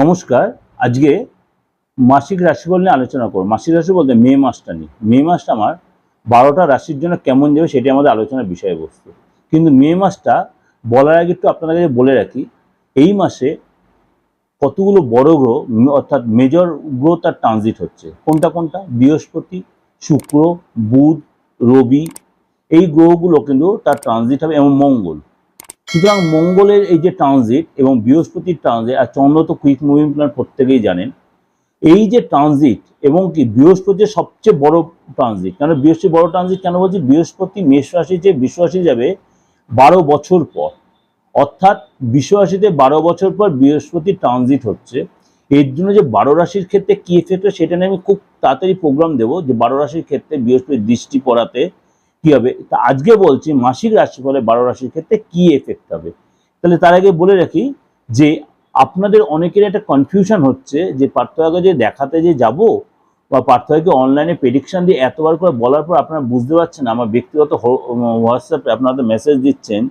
নমস্কার, আজকে মাসিক রাশিফল নিয়ে আলোচনা করব। মাসিক রাশি বলতে মে মাসটা নিয়ে। মে মাসটা আমার বারোটা রাশির জন্য কেমন যাবে সেটি আমাদের আলোচনার বিষয়বস্তু। কিন্তু মে মাসটা বলার আগে একটু আপনাদের কাছে বলে রাখি, এই মাসে কতগুলো বড় গ্রহ অর্থাৎ মেজর গ্রহ তার ট্রানজিট হচ্ছে। কোনটা কোনটা? বৃহস্পতি, শুক্র, বুধ, রবি, এই গ্রহগুলো কিন্তু তার ট্রানজিট হবে এবং মঙ্গল। সুতরাং মঙ্গলের এই যে ট্রানজিট এবং বৃহস্পতির ট্রানজিট আর চন্দ্র তো কুইক মুভিং প্ল্যান প্রত্যেকেই জানেন, এই যে ট্রানজিট এবং কি বৃহস্পতির সবচেয়ে বড় ট্রানজিট কেন বৃহস্পতি বড় ট্রানজিট কেন বলছি? বৃহস্পতি মেষ রাশি যে বিশ্ব রাশি যাবে বারো বছর পর। অর্থাৎ বিশ্ব রাশিতে বারো বছর পর বৃহস্পতি ট্রানজিট হচ্ছে। এর জন্য যে বারো রাশির ক্ষেত্রে কি এফেক্ট সেটা নিয়ে আমি খুব তাড়াতাড়ি প্রোগ্রাম দেবো যে বারো রাশির ক্ষেত্রে বৃহস্পতির দৃষ্টি পড়াতে কি হবে? তা আজকে বলছি মাসিক রাশিফলে বারো রাশির ক্ষেত্রে কি এফেক্ট হবে? তাহলে তার আগে বলে রাখি যে আপনাদের অনেকের একটা কনফিউশন হচ্ছে যে পার্থক্য যে দেখাতে যে যাব বা পার্থক্যকে অনলাইনে প্রেডিকশন দিয়ে এতবার করে বলার পর আপনারা বুঝতে পারছেন আমার ব্যক্তিগত হোয়াটসঅ্যাপে আপনারা মেসেজ দিচ্ছেন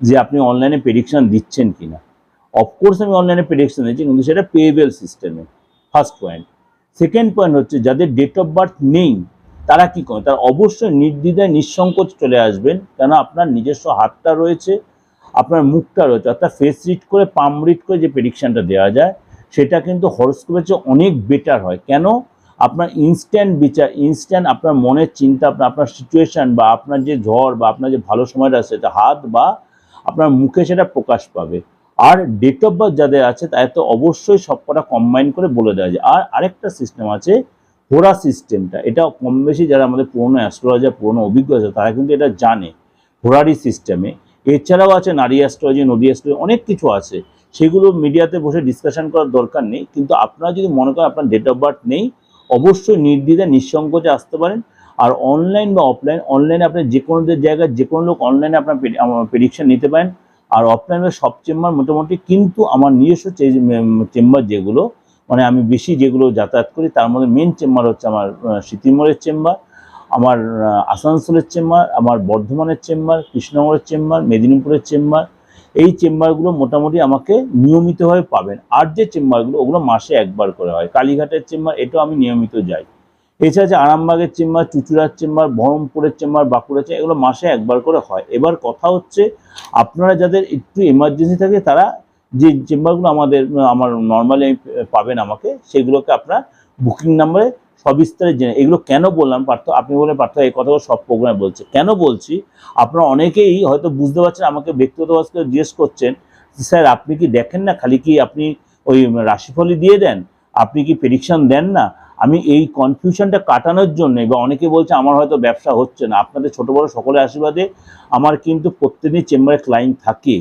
যে আপনি অনলাইনে প্রেডিকশন দিচ্ছেন কিনা। অফকোর্স আমি অনলাইনে প্রেডিকশন দিচ্ছি কিন্তু সেটা পেয়েবেল সিস্টেমে ফার্স্ট পয়েন্ট সেকেন্ড পয়েন্ট হচ্ছে যাদের ডেট অফ বার্থ নেই তারা কি করে? তারা অবশ্যই নির্দ্বিধায়, নিঃসংকোচ চলে আসবেন। কেন? আপনার নিজস্ব হাতটা রয়েছে, আপনার মুখটা রয়েছে, অর্থাৎ ফেস রিড করে পাম রিড করে যে প্রেডিকশানটা দেওয়া যায়, সেটা কিন্তু হরস্কোপের চেয়ে অনেক বেটার হয়। কেন? আপনার ইনস্ট্যান্ট বিচার ইনস্ট্যান্ট আপনার মনের চিন্তা, আপনার আপনার সিচুয়েশন বা আপনার যে ঝড় বা আপনার যে ভালো সময়টা সেটা হাত বা আপনার মুখে সেটা প্রকাশ পাবে। আর ডেট অফ বার্থ যাদের আছে, তাদের তো অবশ্যই সবকটা কম্বাইন করে বলে দেওয়া যায়। আর আরেকটা সিস্টেম আছে হোরা সিস্টেমটা, এটা কম বেশি যারা আমাদের পুরনো অ্যাস্ট্রোলজার পুরনো অভিজ্ঞ আছে, তারা কিন্তু এটা জানে হোরারি সিস্টেমে। এছাড়াও আছে নারী অ্যাস্ট্রোলজি নদী অ্যাস্ট্রোলজি অনেক কিছু আছে। সেগুলো মিডিয়াতে বসে ডিসকাশন করার দরকার নেই, কিন্তু আপনারা যদি মনে করেন আপনার ডেট অফ বার্থ নেই, অবশ্যই নির্দ্বিধায় নিঃসংকোচে আসতে পারেন। আর অনলাইন বা অফলাইন অনলাইনে আপনি যে কোনো জায়গায় যে কোনো লোক অনলাইনে আপনার প্রেডিকশন নিতে পারেন। আর অফলাইনে সব চেম্বার মোটামুটি, কিন্তু আমার নিজস্ব চেম্বার যেগুলো মানে আমি বেশি যেগুলো যাতায়াত করি, তার মধ্যে মেন চেম্বার হচ্ছে আমার সিতিমোড়ের চেম্বার আমার আসানসোলের চেম্বার আমার বর্ধমানের চেম্বার কৃষ্ণনগরের চেম্বার মেদিনীপুরের চেম্বার এই চেম্বারগুলো মোটামুটি আমাকে নিয়মিতভাবে পাবেন। আর যে চেম্বারগুলো ওগুলো মাসে একবার করে হয়। কালীঘাটের চেম্বার এটাও আমি নিয়মিত যাই। এছাড়া যে আরামবাগের চেম্বার চুচুড়ার চেম্বার বহরমপুরের চেম্বার বাঁকুড়ার চেম্বার এগুলো মাসে একবার করে হয়। এবার কথা হচ্ছে, আপনারা যাদের একটু এমার্জেন্সি থাকে, তারা যে চেম্বারগুলো আমাদের, আমার নর্মালি পাবেন আমাকে, সেগুলোকে আপনার বুকিং নাম্বারে সবিস্তারে জেনে, এগুলো কেন বললাম পার্থ, আপনি বলে পার্থ এই কথাগুলো সব প্রোগ্রামে বলছে। কেন বলছি? আপনারা অনেকেই হয়তো বুঝতে পারছেন, আমাকে ব্যক্তিগতভাবে জিজ্ঞেস করছেন স্যার, আপনি কি দেখেন না? খালি কি আপনি ওই রাশিফলই দিয়ে দেন? আপনি কি প্রেডিকশন দেন না? আমি এই কনফিউশনটা কাটানোর জন্য, বা অনেকে বলছে আমার হয়তো ব্যবসা হচ্ছে না। আপনাদের ছোট বড় সকলের আশীর্বাদে আমার কিন্তু প্রত্যেকদিন চেম্বারে ক্লায়েন্ট থাকে।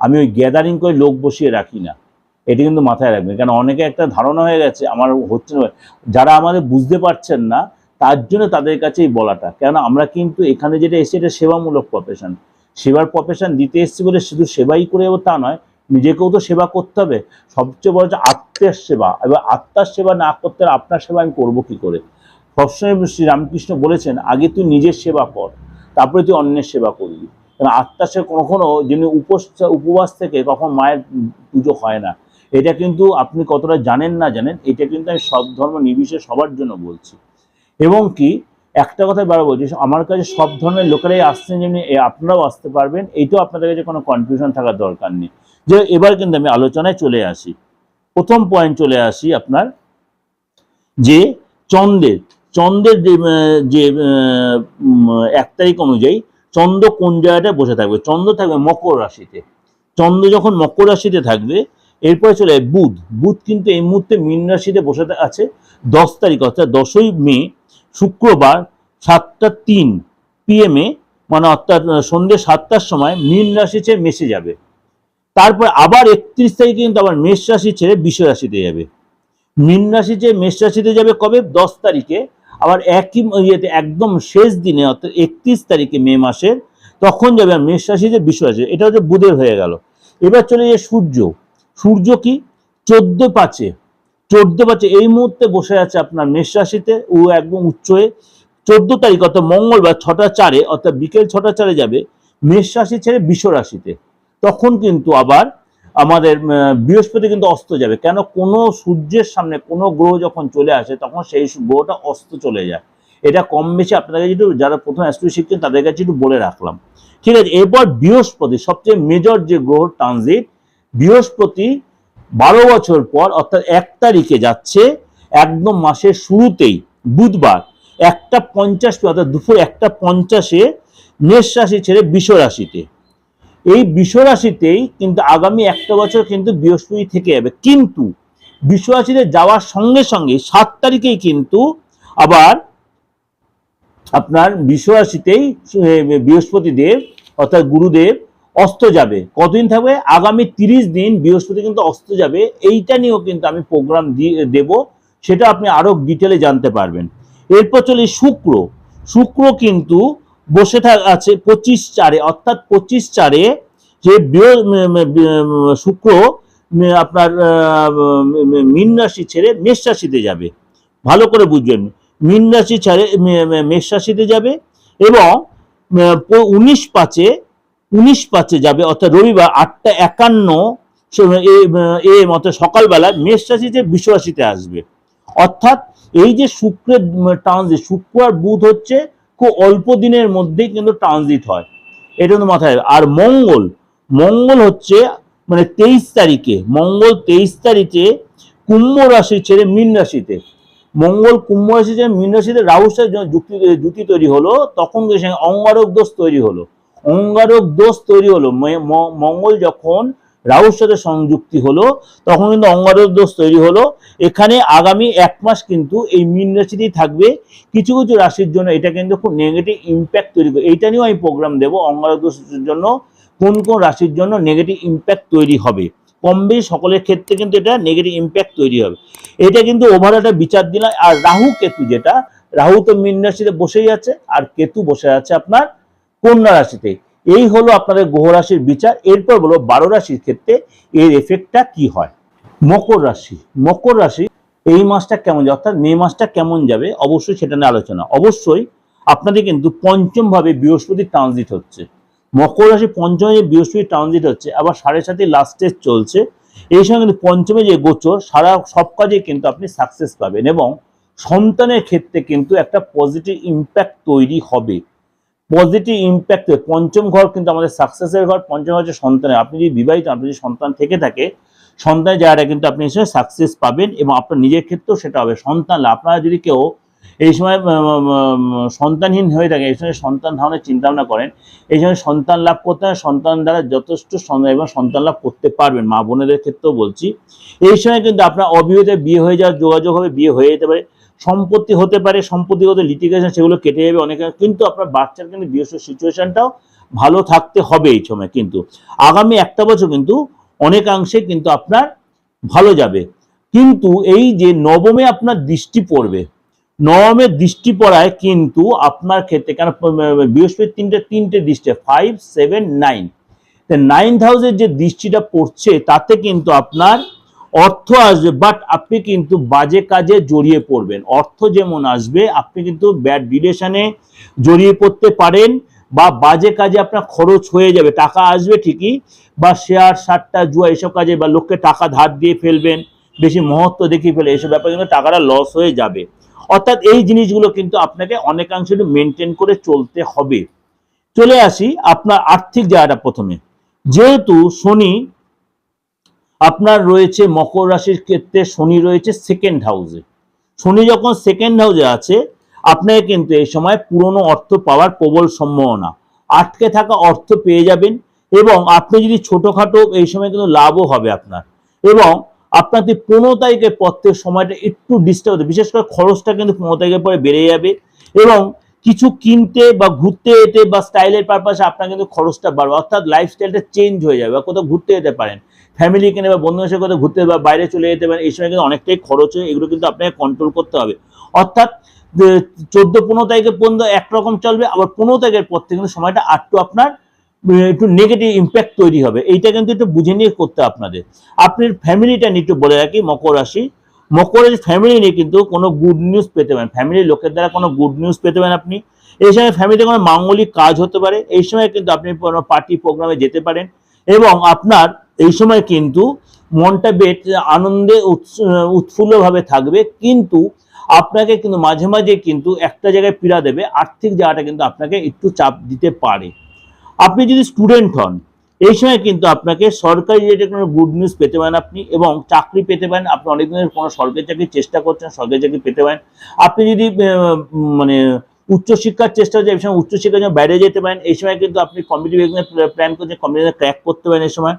আমি ওই গ্যাদারিং করে লোক বসিয়ে রাখি না। এটা কিন্তু মাথায় রাখবেন। কারণ অনেকে একটা ধারণা হয়ে গেছে, আমার হচ্ছে না। যারা আমাদের বুঝতে পারছেন না, তার জন্য তাদের কাছেই বলাটা। কেন আমরা কিন্তু এখানে যেটা এসে এটা সেবামূলক প্রফেশন সেবার প্রফেশন দিতে এসেছি বলে শুধু সেবাই করে যাব তা নয়, নিজেকেও তো সেবা করতে হবে। সবচেয়ে বড় হচ্ছে আত্মের সেবা। এবার আত্মার সেবা না করতে আপনার সেবা আমি করব কী করে? সবসময় শ্রী রামকৃষ্ণ বলেছেন, আগে তুই নিজের সেবা কর, তারপরে তুই অন্যের সেবা করবি। কারণ আত্মার সেবা কখনো যিনি উপোস, উপবাস থেকে কখন মায়ের পুজো হয় না। এটা কিন্তু আপনি কতটা জানেন না জানেন, এটা কিন্তু আমি সব ধর্ম নির্বিশেষে সবার জন্য বলছি। এবং কি, একটা কথা বারো বলছি, আমার কাছে সব ধরনের লোকেরাই আসছেন যেমনি আপনারাও আসতে পারবেন এইটাও আপনাদের কাছে কোনো কনফিউশন থাকার দরকার নেই। যে এবার কিন্তু আমি আলোচনায় চলে আসি। প্রথম পয়েন্ট চলে আসি আপনার, যে চন্দ্রের চন্দ্রের যে এক তারিখ অনুযায়ী চন্দ্র কোন জায়গাটায় বসে থাকবে? চন্দ্র থাকবে মকর রাশিতে। চন্দ্র যখন মকর রাশিতে থাকবে, এরপরে চলে বুধ। বুধ কিন্তু এই মুহূর্তে মীন রাশিতে বসে আছে দশ তারিখ, অর্থাৎ দশই মে, শুক্রবার সাতটা তিন পিএমে মানে অর্থাৎ সন্ধ্যে সাতটার সময় মীন রাশি ছেড়ে মেশে যাবে। তারপর আবার একত্রিশ তারিখে কিন্তু আবার মেষ রাশি ছেড়ে বিষ রাশিতে যাবে। মীন রাশি যে মেষ রাশিতে যাবে কবে? দশ তারিখে আবার একই ইয়েতে একদম শেষ দিনে, অর্থাৎ একত্রিশ তারিখে মে মাসের, তখন যাবে মেষ রাশি যে বিষ রাশি, এটা হচ্ছে বুধের হয়ে গেল। এবার চলে যায় সূর্য। সূর্য কি? চোদ্দ পাঁচে। চোদ্দ পাঁচে এই মুহূর্তে বসে আছে আপনার মেষ রাশিতে, ও একদম উচ্চ হয়ে, চোদ্দ তারিখ অর্থাৎ মঙ্গলবার ছটা চারে, অর্থাৎ বিকেল ছটা চারে যাবে মেষ রাশি ছেড়ে বিষ রাশিতে। তখন কিন্তু আবার আমাদের বৃহস্পতি কিন্তু অস্ত যাবে। কেন? কোনো সূর্যের সামনে কোনো গ্রহ যখন চলে আসে, তখন সেই গ্রহটা অস্ত চলে যায়। এটা কম বেশি আপনাদের কাছে একটু, যারা প্রথম অ্যাস্ট্রো শিখছেন, তাদের কাছে একটু বলে রাখলাম। ঠিক আছে, এরপর বৃহস্পতি, সবচেয়ে মেজর যে গ্রহ ট্রানজিট বৃহস্পতি বারো বছর পর, অর্থাৎ এক তারিখে যাচ্ছে, একদম মাসের শুরুতেই, বুধবার, একটা পঞ্চাশ, অর্থাৎ দুপুর একটা পঞ্চাশে, মেষ রাশি ছেড়ে বিষ রাশিতে। এই বিশ্বরাশিতেই কিন্তু আগামী একটা বছর কিন্তু বৃহস্পতি থেকে যাবে। কিন্তু বিশ্বরাশিতে যাওয়ার সঙ্গে সঙ্গে সাত তারিখেই কিন্তু আবার আপনার বিশ্বরাশিতেই রাশিতেই এ, বৃহস্পতি দেব অর্থাৎ গুরুদেব অস্ত যাবে। কতদিন থাকবে? আগামী তিরিশ দিন বৃহস্পতি কিন্তু অস্ত যাবে। এইটা নিয়েও কিন্তু আমি প্রোগ্রাম দেব সেটা আপনি আরও ডিটেলে জানতে পারবেন। এরপর চলে শুক্র। শুক্র কিন্তু বসে আছে পঁচিশ চারে, অর্থাৎ পঁচিশ চারে যে শুক্র আপনার মীন রাশি ছেড়ে মেষ রাশিতে যাবে। ভালো করে বুঝবেন, মীন রাশি ছেড়ে মেষ রাশিতে যাবে এবং উনিশ পাঁচে উনিশ পাঁচে যাবে, অর্থাৎ রবিবার আটটা একান্ন এ মতো সকালবেলা মেষ রাশিতে বিশ্ব রাশিতে আসবে। অর্থাৎ এই যে শুক্রের ট্রানজিট শুক্র আর বুধ হচ্ছে অল্প দিনের মধ্যেই কিন্তু ট্রানজিট হয়। এটা কিন্তু মাথায় আর মঙ্গল মঙ্গল হচ্ছে মানে তেইশ তারিখে, মঙ্গল তেইশ তারিখে কুম্ভ রাশি ছেড়ে মীন রাশিতে। মঙ্গল কুম্ভ রাশি ছেড়ে মীন রাশিতে রাহুর সাথে যুক্তি জুতি তৈরি হলো, তখন সেখানে অঙ্গারক দোষ তৈরি হলো। অঙ্গারক দোষ তৈরি হলো। মঙ্গল যখন রাহুর সাথে সংযুক্তি হলো, তখন কিন্তু অঙ্গারক দোষ তৈরি হলো। এখানে আগামী এক মাস কিন্তু এই মীন রাশিতেই থাকবে। কিছু কিছু রাশির জন্য এটা কিন্তু খুব নেগেটিভ ইম্প্যাক্ট তৈরি করে। এইটা নিয়েও আমি প্রোগ্রাম দেবো অঙ্গারক দোষের জন্য। কোন কোন রাশির জন্য নেগেটিভ ইম্প্যাক্ট তৈরি হবে। কম বেশি সকলের ক্ষেত্রে কিন্তু এটা নেগেটিভ ইম্প্যাক্ট তৈরি হবে। এটা কিন্তু ওভার একটা বিচার দিলাম আর রাহু কেতু যেটা, রাহু তো মীন রাশিতে বসেই আছে। আর কেতু বসে আছে আপনার কন্যা রাশিতে। এই হলো আপনাদের গ্রহ রাশির বিচার, এরপর বলো বারো রাশির ক্ষেত্রে এর এফেক্টটা কি হয়? মকর রাশি মকর রাশি এই মাসটা কেমন যাবে? অর্থাৎ মে মাসটা কেমন যাবে? অবশ্যই সেটা নিয়ে আলোচনা। অবশ্যই আপনাদের কিন্তু পঞ্চম ভাবে বৃহস্পতি ট্রানজিট হচ্ছে। মকর রাশি পঞ্চমে যে বৃহস্পতি ট্রানজিট হচ্ছে, আবার সাড়ে সাথে লাস্টে চলছে। এই সময় কিন্তু পঞ্চমে যে গোচর, সারা সব কাজে কিন্তু আপনি সাকসেস পাবেন এবং সন্তানের ক্ষেত্রে কিন্তু একটা পজিটিভ ইম্প্যাক্ট তৈরি হবে। পজিটিভ ইম্প্যাক্ট পঞ্চম ঘর কিন্তু আমাদের সাকসেসের ঘর, পঞ্চম ঘর হচ্ছে সন্তানের। আপনি যদি বিবাহিত, আপনি যদি সন্তান থেকে থাকে, সন্তানের জায়গাটা কিন্তু আপনি এই সময় সাকসেস পাবেন এবং আপনার নিজের ক্ষেত্রেও সেটা হবে। সন্তান। আপনারা যদি কেউ এই সময় সন্তানহীন হয়ে থাকে এই সময় সন্তান ধারণের চিন্তা ভাবনা করেন, এই সময় সন্তান লাভ করতে হয়, সন্তান দ্বারা যথেষ্ট এবং সন্তান লাভ করতে পারবেন, মা বোনেদের ক্ষেত্রেও বলছি। এই সময় কিন্তু আপনার অবিবাহিত বিয়ে হয়ে যাওয়ার যোগাযোগ হবে, বিয়ে হয়ে যেতে পারে। সম্পত্তি হতে পারে, সম্পত্তিগত লিটিগেশন সেগুলো কেটে যাবে অনেকে। কিন্তু আপনার বাচ্চার কিন্তু বিয়ের সিচুয়েশনটাও ভালো থাকতে হবে এই সময় কিন্তু। আগামী একটা বছর কিন্তু অনেকাংশে কিন্তু আপনার ভালো যাবে। কিন্তু এই যে নবমে আপনার দৃষ্টি পড়বে নবমের দৃষ্টি পড়ায় কিন্তু আপনার ক্ষেত্রে, কেন বৃহস্পতি তিনটে তিনটে দৃষ্টি ফাইভ সেভেন নাইন নাইন হাউসের যে দৃষ্টিটা পড়ছে, তাতে কিন্তু আপনার অর্থ আসবে বাট আপনি কিন্তু বাজে কাজে জড়িয়ে পড়বেন। অর্থ যেমন আসবে, আপনি কিন্তু ব্যাড রিলেশনে জড়িয়ে পড়তে পারেন বা বাজে কাজে আপনার খরচ হয়ে যাবে। টাকা আসবে ঠিকই, বা শেয়ার সাট্টা জুয়া এসব কাজে বা লোককে টাকা ধার দিয়ে ফেলবেন, বেশি মহত্ব দেখিয়ে ফেলে, এসব ব্যাপারে কিন্তু টাকাটা লস হয়ে যাবে। অর্থাৎ এই জিনিসগুলো কিন্তু আপনাকে অনেকাংশে মেনটেন করে চলতে হবে। চলে আসি আপনার আর্থিক জায়গাটা প্রথমে। যেহেতু শনি আপনার রয়েছে মকর রাশির ক্ষেত্রে শনি রয়েছে সেকেন্ড হাউসে শনি যখন সেকেন্ড হাউসে আছে, আপনাকে কিন্তু এই সময় পুরনো অর্থ পাওয়ার প্রবল সম্ভাবনা। আটকে থাকা অর্থ পেয়ে যাবেন এবং আপনি যদি ছোটখাটো এই সময় কিন্তু লাভও হবে আপনার। এবং আপনার যদি পনেরো তারিখের পর থেকে সময়টা একটু ডিস্টার্ব হতে বিশেষ করে খরচটা কিন্তু পনেরো তারিখের পরে বেড়ে যাবে এবং কিছু কিনতে বা ঘুরতে যেতে বা স্টাইলের পারপাসে আপনার কিন্তু খরচটা বাড়বে। অর্থাৎ লাইফস্টাইলটা চেঞ্জ হয়ে যাবে বা কোথাও ঘুরতে যেতে পারেন। ফ্যামিলি কিনে বা বন্ধু সাথে ঘুরতে বা বাইরে চলে যেতে পারেন, এই সময় কিন্তু অনেকটাই খরচ হয়, এগুলো কিন্তু আপনাকে কন্ট্রোল করতে হবে। অর্থাৎ চোদ্দ, পনেরো তারিখের পর্যন্ত একরকম চলবে, আবার পনেরো তারিখের পর থেকে কিন্তু সময়টা আটটু আপনার একটু নেগেটিভ ইম্প্যাক্ট তৈরি হবে। এইটা কিন্তু একটু বুঝে নিয়ে করতে আপনাদের। আপনার ফ্যামিলিটা নিয়ে একটু বলে রাখি, মকর রাশি। মকরের ফ্যামিলি নিয়ে কিন্তু কোনো গুড নিউজ পেতে পারেন। ফ্যামিলির লোকের দ্বারা কোনো গুড নিউজ পেতে পারেন আপনি। এই সময় ফ্যামিলিতে কোনো মাঙ্গলিক কাজ হতে পারে। এই সময় কিন্তু আপনি কোনো পার্টি প্রোগ্রামে যেতে পারেন। এবং আপনার এই সময় কিন্তু মনটা বেশ আনন্দে উৎফুল্লভাবে থাকবে। কিন্তু আপনাকে কিন্তু মাঝে মাঝে কিন্তু একটা জায়গায় পীড়া দেবে, আর্থিক জায়গাটা কিন্তু আপনাকে একটু চাপ দিতে পারে। আপনি যদি স্টুডেন্ট হন, এই সময় কিন্তু আপনাকে সরকারি রিলেটেড কোনো গুড নিউজ পেতে পারেন আপনি এবং চাকরি পেতে পারেন। আপনি অনেক দিনের কোনো সরকারি চাকরির চেষ্টা করছেন, সরকারি চাকরি পেতে পারেন। আপনি যদি মানে উচ্চশিক্ষার চেষ্টা হচ্ছে এই সময় উচ্চশিক্ষার জন্য বাইরে যেতে পারেন, এই সময় কিন্তু আপনি কম্পিটিভ এক্সামে প্ল্যান করছেন কম্পিটিভ ক্র্যাক করতে পারেন এই সময়।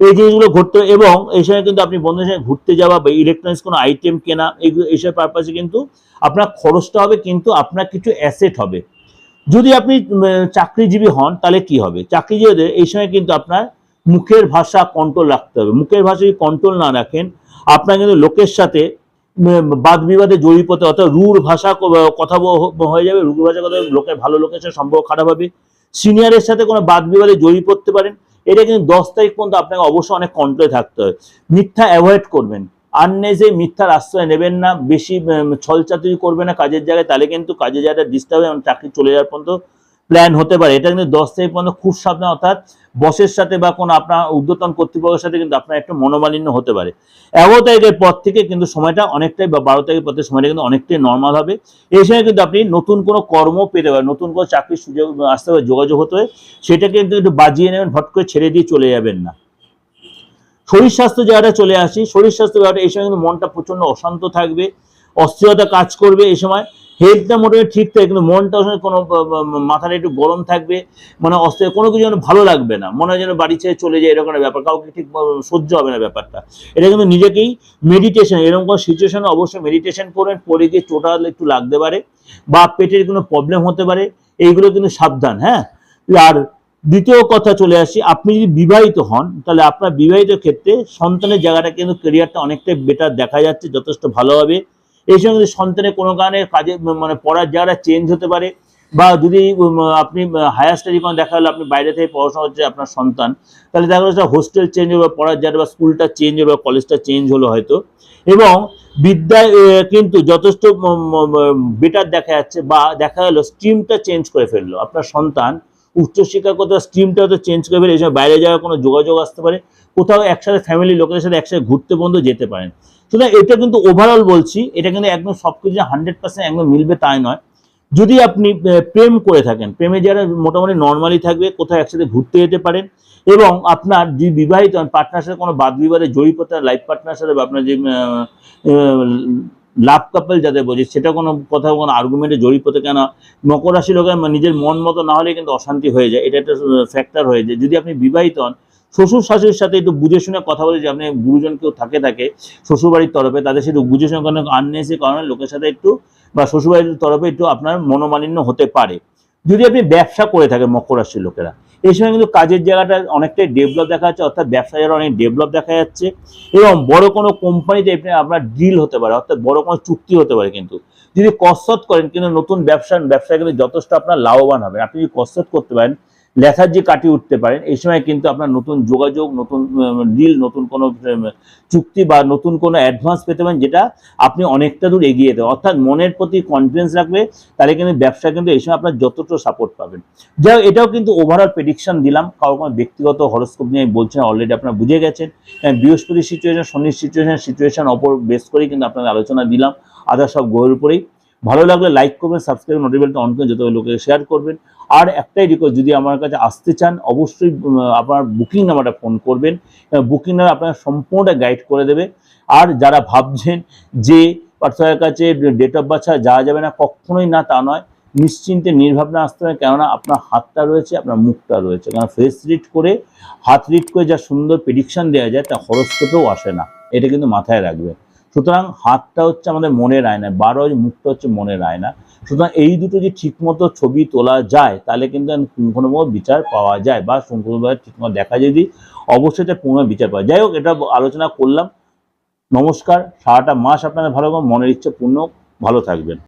এই জিনিসগুলো ঘুরতে এবং এই সময় কিন্তু আপনি বন্ধুদের সঙ্গে ঘুরতে যাওয়া বা ইলেকট্রনিক্স কোনো আইটেম কেনা এইগুলো এইসব পারপাসে কিন্তু আপনার খরচটা হবে, কিন্তু আপনার কিছু অ্যাসেট হবে। যদি আপনি চাকরিজীবী হন, তাহলে কি হবে? চাকরিজীবীদের এই সময় কিন্তু আপনার মুখের ভাষা কন্ট্রোল রাখতে হবে। মুখের ভাষা যদি কন্ট্রোল না রাখেন, আপনার কিন্তু লোকের সাথে বাদ বিবাদে জড়িয়ে পড়তে অর্থাৎ রূঢ় ভাষা কথা হয়ে যাবে রূঢ় ভাষা কথা লোকের ভালো লোকের সাথে সম্পর্ক খারাপ হবে। সিনিয়রের সাথে কোনো বাদ বিবাদে জড়িয়ে পড়তে পারেন। এটা কিন্তু দশ তারিখ পর্যন্ত আপনাকে অবশ্যই অনেক কন্ট্রোলে থাকতে হবে। মিথ্যা অ্যাভয়েড করবেন। আননেসে মিথ্যার আশ্রয় নেবেন না। বেশি ছলচাতুরি করবে না কাজের জায়গায়। তাহলে কিন্তু কাজের জায়গাটা ডিস্টার্ব এবং চাকরি চলে যাওয়ার পর্যন্ত প্ল্যান হতে পারে। এটা কিন্তু দশ তারিখ পর্যন্ত খুব সাবধান। অর্থাৎ বসের সাথে বা কোনো আপনার ঊর্ধ্বতন কর্তৃপক্ষের সাথে কিন্তু আপনার একটা মনোমালিন্য হতে পারে। এগারো তারিখের পর থেকে কিন্তু সময়টা অনেকটাই বা বারো তারিখের পর থেকে সময়টা কিন্তু অনেকটাই নর্মাল হবে। এই সময় কিন্তু আপনি নতুন কোনো কর্ম পেতে পারেন, নতুন কোনো চাকরির সুযোগ আসতে পারে, যোগাযোগ হতে হবে সেটা কিন্তু একটু বাজিয়ে নেবেন, ভট করে ছেড়ে দিয়ে চলে যাবেন না। শরীর স্বাস্থ্য জায়গাটা চলে আসি, শরীর স্বাস্থ্য জায়গাটা এই সময় কিন্তু মনটা প্রচণ্ড অশান্ত থাকবে, অস্থিরতা কাজ করবে এই সময়। হেলথটা মোটামুটি ঠিক থাকে কিন্তু মনটা কোনো মাথাটা একটু গরম থাকবে মানে অস্থির কোনো কিছু যেন ভালো লাগবে না, মনে হয় যেন বাড়ি ছেড়ে চলে যায়, এরকম একটা ব্যাপার, কাউকে ঠিক সহ্য হবে না ব্যাপারটা। এটা কিন্তু নিজেকেই মেডিটেশন এরকম কোনো সিচুয়েশনে অবশ্যই মেডিটেশন করবেন পরে গিয়ে চোটা একটু লাগতে পারে, বা পেটের কোনো প্রবলেম হতে পারে, এইগুলো কিন্তু সাবধান হ্যাঁ? আর দ্বিতীয় কথা চলে আসি, আপনি যদি বিবাহিত হন, তাহলে আপনার বিবাহিত ক্ষেত্রে সন্তানের জায়গাটা কিন্তু কেরিয়ারটা অনেকটাই বেটার দেখা যাচ্ছে, যথেষ্ট ভালো হবে। এই সঙ্গে সন্তানের কোনো কারণে কাজে মানে পড়ার জায়গাটা চেঞ্জ হতে পারে, বা যদি আপনি হায়ার স্টাডি কোনো দেখা হলো আপনি বাইরে থেকে পড়াশোনা হচ্ছে আপনার সন্তান, তাহলে দেখা যাচ্ছে হোস্টেল চেঞ্জ হবে বা পড়ার জায়গা বা স্কুলটা চেঞ্জ হবে বা কলেজটা চেঞ্জ হলো হয়তো। এবং বিদ্যায় কিন্তু যথেষ্ট বেটার দেখা যাচ্ছে, বা দেখা গেলো স্ট্রিমটা চেঞ্জ করে ফেলল। আপনার সন্তান উচ্চশিক্ষা কোথাও স্ট্রিমটা হয়তো চেঞ্জ করে ফেলে, এই সময় বাইরে যাওয়ার কোনো যোগাযোগ আসতে পারে, কোথাও একসাথে ফ্যামিলি লোকেদের সাথে একসাথে ঘুরতে পর্যন্ত যেতে পারেন। সুতরাং এটা কিন্তু ওভারঅল বলছি, এটা কিন্তু একদম সব কিছু হান্ড্রেড পার্সেন্ট একদম মিলবে তাই নয়। যদি আপনি প্রেম করে থাকেন, প্রেমে যারা মোটামুটি নর্মালি থাকবে, কোথাও একসাথে ঘুরতে যেতে পারেন এবং আপনার যে বিবাহিত পার্টনার সাথে কোনো বাদ বিবাদে জড়িত লাইফ পার্টনার সাথে আপনার যে লাভ কাপল যাদের বলছি, সেটা কোনো কোথাও কোনো আর্গুমেন্টে জড়িত কেন মকর রাশি লোকের নিজের মন মতো না হলে কিন্তু অশান্তি হয়ে যায়। এটা একটা ফ্যাক্টর হয়ে যায়। যদি আপনি বিবাহিত হন শ্বশুর শাশুড়ির সাথে একটু বুঝে শুনে কথা বলে যে আপনি গুরুজন কেউ থাকে থাকে শ্বশুরবাড়ির তরফে, তাদের সাথে বুঝে শুনে কারণে আননেসি কারণে লোকের সাথে একটু বা শ্বশুরবাড়ির তরফে একটু আপনার মনোমালিন্য হতে পারে। যদি আপনি ব্যবসা করে থাকেন মকর রাশির লোকেরা, এই সময় কিন্তু কাজের জায়গাটা অনেকটাই ডেভেলপ দেখা যাচ্ছে, অর্থাৎ ব্যবসা জায়গাটা অনেক ডেভেলপ দেখা যাচ্ছে এবং বড় কোনো কোম্পানিতে আপনি আপনার ডিল হতে পারে, অর্থাৎ বড় কোনো চুক্তি হতে পারে কিন্তু। যদি কসরত করেন, কিন্তু নতুন ব্যবসা, ব্যবসায় কিন্তু যথেষ্ট আপনার লাভবান হবে। আপনি যদি কসরত করতে পারেন লেথার্জি কাটিয়ে উঠতে পারেন। এই সময় কিন্তু আপনার নতুন যোগাযোগ, নতুন ডিল নতুন কোনো চুক্তি বা নতুন কোনো অ্যাডভান্স পেতে পারেন যেটা আপনি অনেকটা দূর এগিয়ে দেবেন অর্থাৎ মনের প্রতি কনফিডেন্স রাখবে, তাহলে কিন্তু ব্যবসা কিন্তু এই সময় আপনার যতটা সাপোর্ট পাবেন। যাই এটাও কিন্তু ওভারঅল প্রেডিকশন দিলাম। কারও কোনো ব্যক্তিগত হরস্কোপ নিয়ে আমি বলছি অলরেডি আপনারা বুঝে গেছেন। বৃহস্পতি সিচুয়েশন শনির সিচুয়েশন সিচুয়েশন অপর বেস করেই কিন্তু আপনাদের আলোচনা দিলাম। আদার সব গ্রহের উপরেই। ভালো লাগলে লাইক করবেন সাবস্ক্রাইব নোটিফিকেশন অন করবেন, যত লোকে শেয়ার করবেন। আর একটাই রিকোয়েস্ট যদি আমার কাছে আসতে চান, অবশ্যই আপনার বুকিং নাম্বারটা ফোন করবেন। বুকিং নাম্বার আপনার সম্পূর্ণটা গাইড করে দেবে। আর যারা ভাবছেন যে পার্থকের কাছে ডেট অফ বার্থ যাওয়া যাবে না, কখনোই না, তা নয়। নিশ্চিন্তে, নির্ভাবনা আসতে হবে, কেননা আপনার হাতটা রয়েছে, আপনার মুখটা রয়েছে। কারণ ফেস রিড করে, হাত রিড করে যা সুন্দর প্রেডিকশন দেওয়া যায়, তা হরস্কোপেও আসে না। এটা কিন্তু মাথায় রাখবে সুতরাং হাতটা হচ্ছে আমাদের মনের আয়না, বারো মুখটা হচ্ছে মনের আয়না। সুতরাং এই দুটো যদি ঠিকমতো ছবি তোলা যায়, তাহলে কিন্তু পুঙ্খানুপুঙ্খ বিচার পাওয়া যায় বা পুঙ্খানুপুঙ্খ ঠিকমতো দেখা যদি অবশ্যই এটা পুনঃ বিচার পাওয়া যায়। যাই হোক, এটা আলোচনা করলাম। নমস্কার, সারাটা মাস আপনাদের ভালো মনের ইচ্ছে পূর্ণ ভালো থাকবেন।